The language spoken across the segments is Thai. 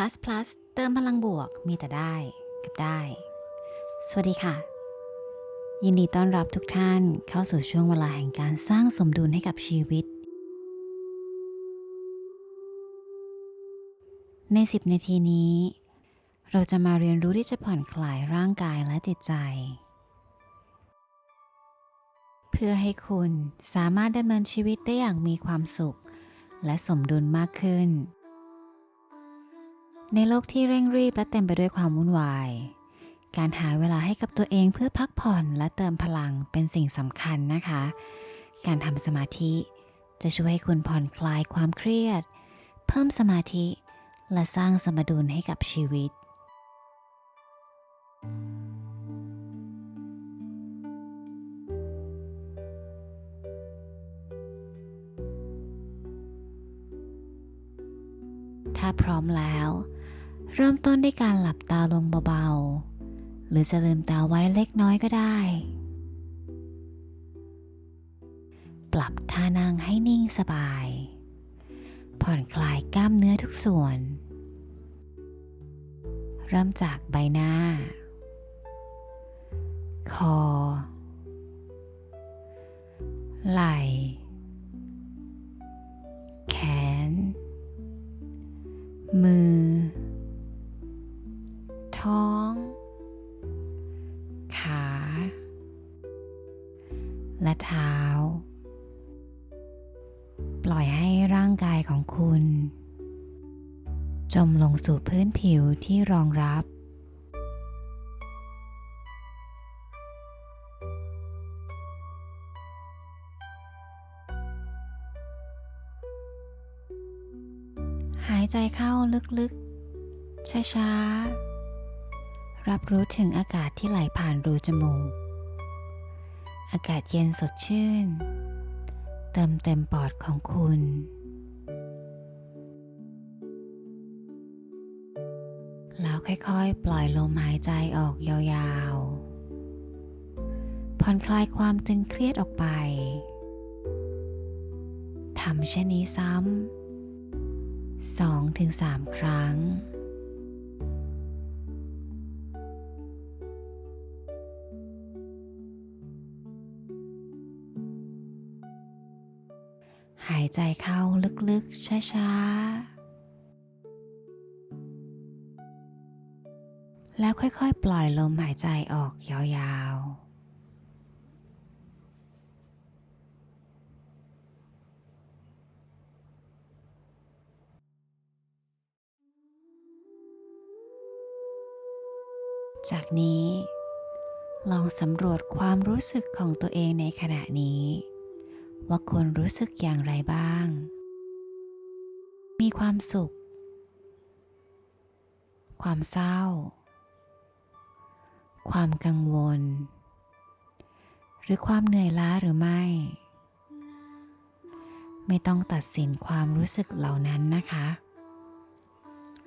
plus plus เติมพลังบวกมีแต่ได้กับได้ สวัสดีค่ะ ยินดีต้อนรับทุกท่านเข้าสู่ช่วงเวลาแห่งการสร้างสมดุลให้กับชีวิต ใน 10 นาทีนี้ เราจะมาเรียนรู้ที่จะผ่อนคลายร่างกายและจิตใจ เพื่อให้คุณสามารถดำเนินชีวิตได้อย่างมีความสุข และสมดุลมากขึ้น ในโลกที่เร่งรีบและเต็มไปด้วยความวุ่นวาย การหาเวลาให้กับตัวเองเพื่อพักผ่อนและเติมพลังเป็นสิ่งสำคัญนะคะ การทำสมาธิจะช่วยให้คุณผ่อนคลายความเครียด เพิ่มสมาธิ และสร้างสมดุลให้กับชีวิต ถ้าพร้อมแล้ว เริ่มต้นด้วยการหลับตาลงเบาๆ หรือจะลืมตาไว้เล็กน้อยก็ได้ ปรับท่านั่งให้นิ่งสบาย ผ่อนคลายกล้ามเนื้อทุกส่วน เริ่มจากใบหน้า คอ ไหล่แขนมือ ท้อง ขา และเท้า ปล่อยให้ร่างกายของคุณ จมลงสู่พื้นผิวที่รองรับหายใจเข้าลึกๆ ช้าๆ รับรู้ถึงอากาศที่ไหลผ่านรูจมูก อากาศเย็นสดชื่น เติมเต็มปอดของคุณ แล้วค่อยๆ ปล่อยลมหายใจออกยาวๆ ผ่อนคลายความตึงเครียดออกไป ทำเช่นนี้ซ้ำสองถึงสามครั้ง หายใจเข้าลึกๆ ช้าๆ แล้วค่อยๆ ปล่อยลมหายใจออกยาวๆจากนี้ ลองสำรวจความรู้สึกของตัวเองในขณะนี้ ว่าคุณรู้สึกอย่างไรบ้าง มีความสุข ความเศร้า ความกังวล หรือความเหนื่อยล้าหรือไม่ ไม่ต้องตัดสินความรู้สึกเหล่านั้นนะคะ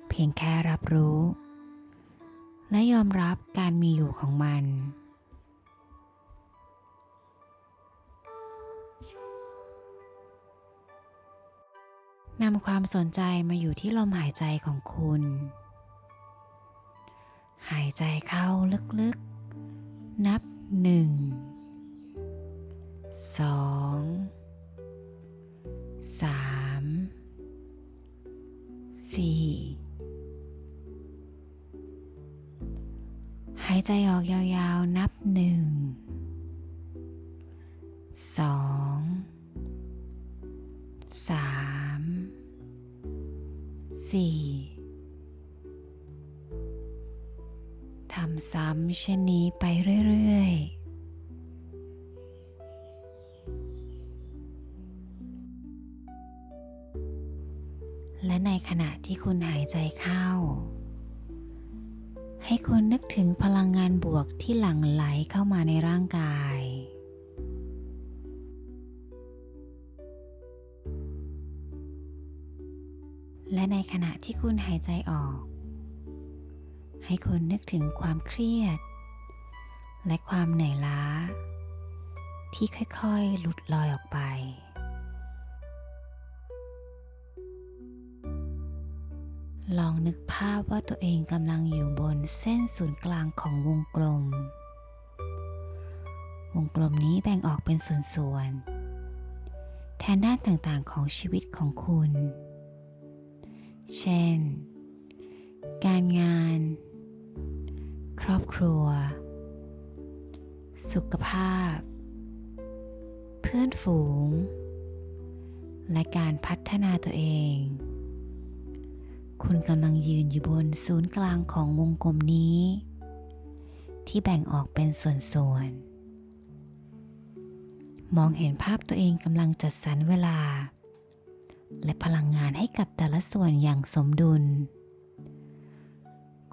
เพียงแค่รับรู้ และยอมรับการมีอยู่ของมัน นำความสนใจมาอยู่ที่ลมหายใจของคุณ หายใจเข้าลึกๆ นับหนึ่งสองสามสี่หายใจออกยาวๆ นับ สี่ทำซ้ำเช่นนี้ไปเรื่อยๆและในขณะที่คุณหายใจเข้า ให้คุณนึกถึงพลังงานบวกที่หลั่งไหลเข้ามาในร่างกาย และในขณะที่คุณหายใจออก ให้คุณนึกถึงความเครียด และความเหนื่อยล้า ที่ค่อยๆ หลุดลอยออกไป ลองนึกภาพว่าตัวเองกำลังอยู่บนเส้นศูนย์กลางของวงกลม วงกลมนี้แบ่งออกเป็นส่วนๆ แทนด้านต่างๆของชีวิตของคุณ เช่น การงาน ครอบครัว สุขภาพ เพื่อนฝูง และการพัฒนาตัวเอง คุณกำลังยืนอยู่บนศูนย์กลางของวงกลมนี้ ที่แบ่งออกเป็นส่วนๆ มองเห็นภาพตัวเองกำลังจัดสรรเวลา และพลังงานให้กับแต่ละส่วนอย่างสมดุล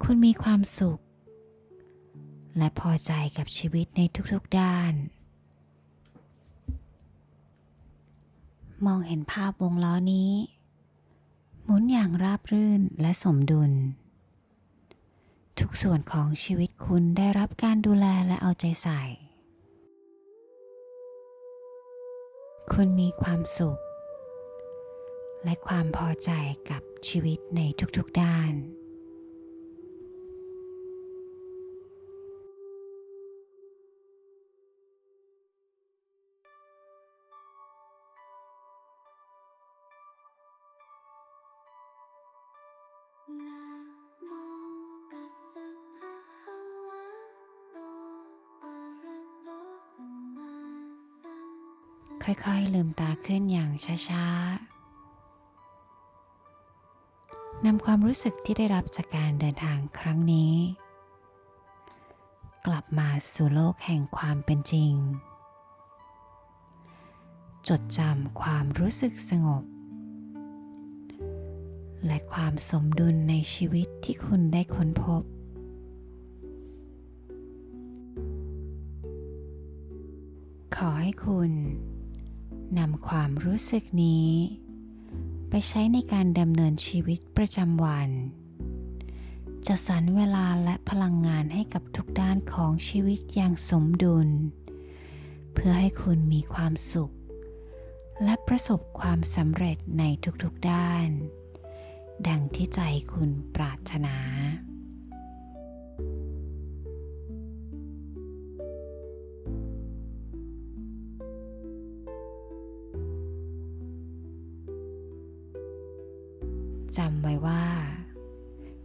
คุณมีความสุข และพอใจกับชีวิตในทุกๆด้าน มองเห็นภาพวงล้อนี้ หมุนอย่างราบรื่นและสมดุล ทุกส่วนของชีวิตคุณได้รับการดูแลและเอาใจใส่ คุณมีความสุข และความพอใจกับชีวิตในทุกๆด้านนะโมตัสสะภะคะวะโตอะระโตสัมมาสัมพุทธัสสะค่อยๆลืมตาขึ้นอย่างช้าๆ นำความรู้สึกที่ได้รับจากการเดินทางครั้งนี้ กลับมาสู่โลกแห่งความเป็นจริง จดจำความรู้สึกสงบ และความสมดุลในชีวิตที่คุณได้ค้นพบขอให้คุณนำความรู้สึกนี้ ไปใช้ในการดำเนินชีวิตประจำวันจะสรรเวลาและพลังงานให้กับทุกด้านของชีวิตอย่างสมดุล เพื่อให้คุณมีความสุข และประสบความสำเร็จในทุกๆด้าน ดังที่ใจคุณปรารถนา จำไว้ว่า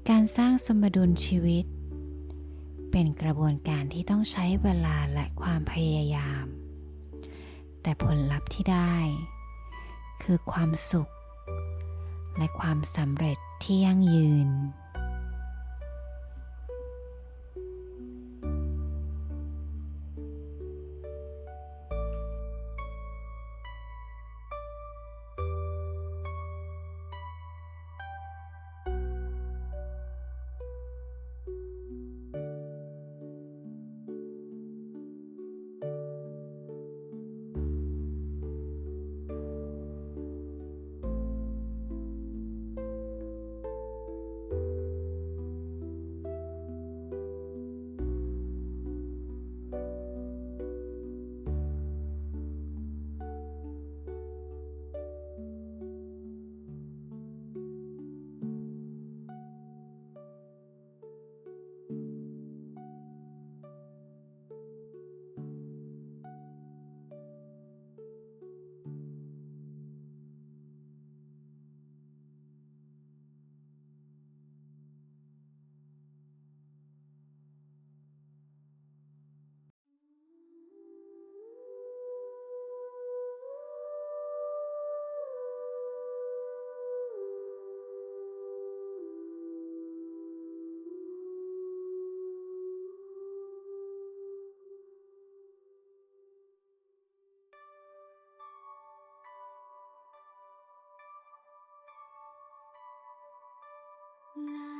การสร้างสมดุลชีวิต เป็นกระบวนการที่ต้องใช้เวลาและความพยายาม แต่ผลลัพธ์ที่ได้ คือความสุข และความสำเร็จที่ยั่งยืน นะ